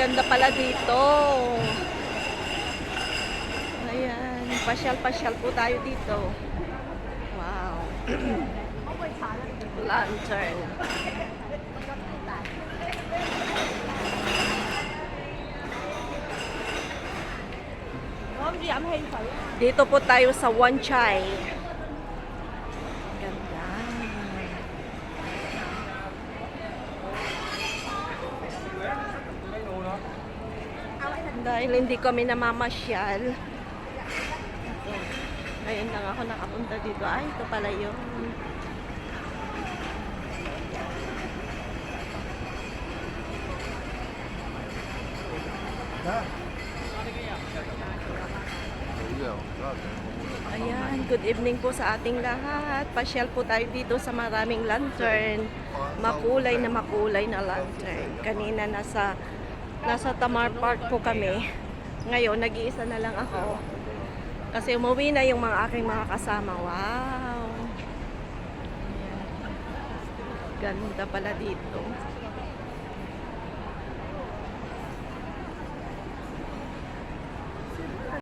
ganda pala dito. Ayan, pasyal-pasyal po tayo dito. Wow. Lantern. Dito po tayo sa Wan Chai. Ganda. Dahil hindi kami namamasyal. Ito. Ngayon lang ako nakapunta dito. Ay, ito pala yun. Ayan, good evening po sa ating lahat. Pasyal po tayo dito sa maraming lantern. Makulay na makulay na lantern. Kanina nasa nasa Tamar Park po kami. Ngayon, nag-iisa na lang ako. Kasi umuwi na yung mga aking mga kasama. Wow! Ganda pala dito.